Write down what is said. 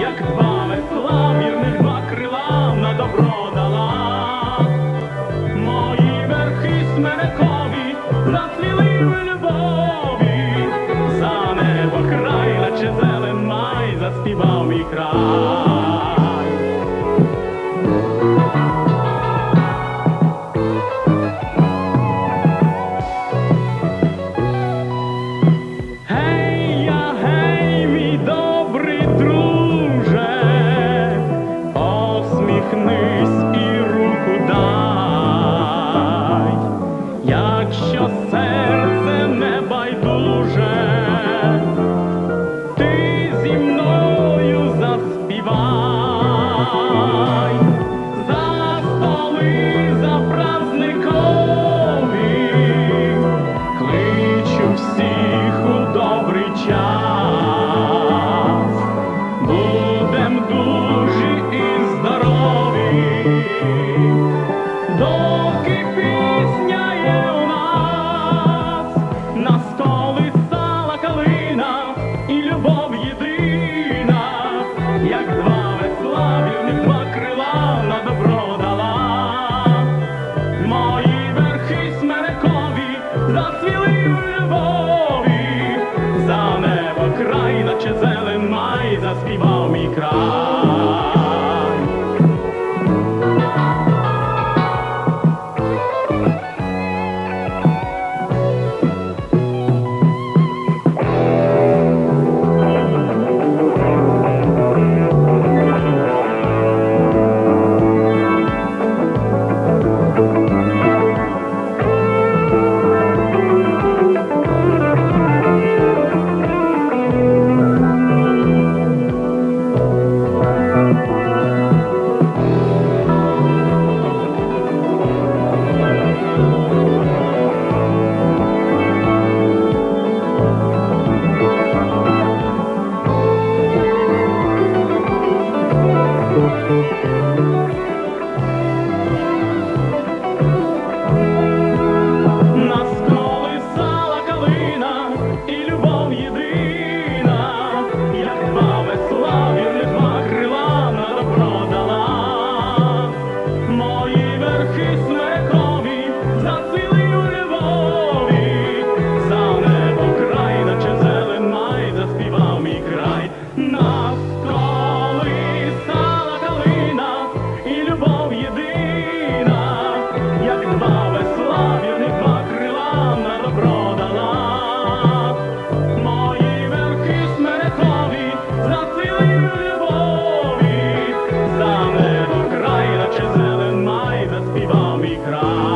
як два весла, вірних два крила на добро дала. Мої верхи сменекові засліли любов. як зваве слав'ю, нема крила на добро дала. Мої верхи смерекові зацвіли. bývá mi král.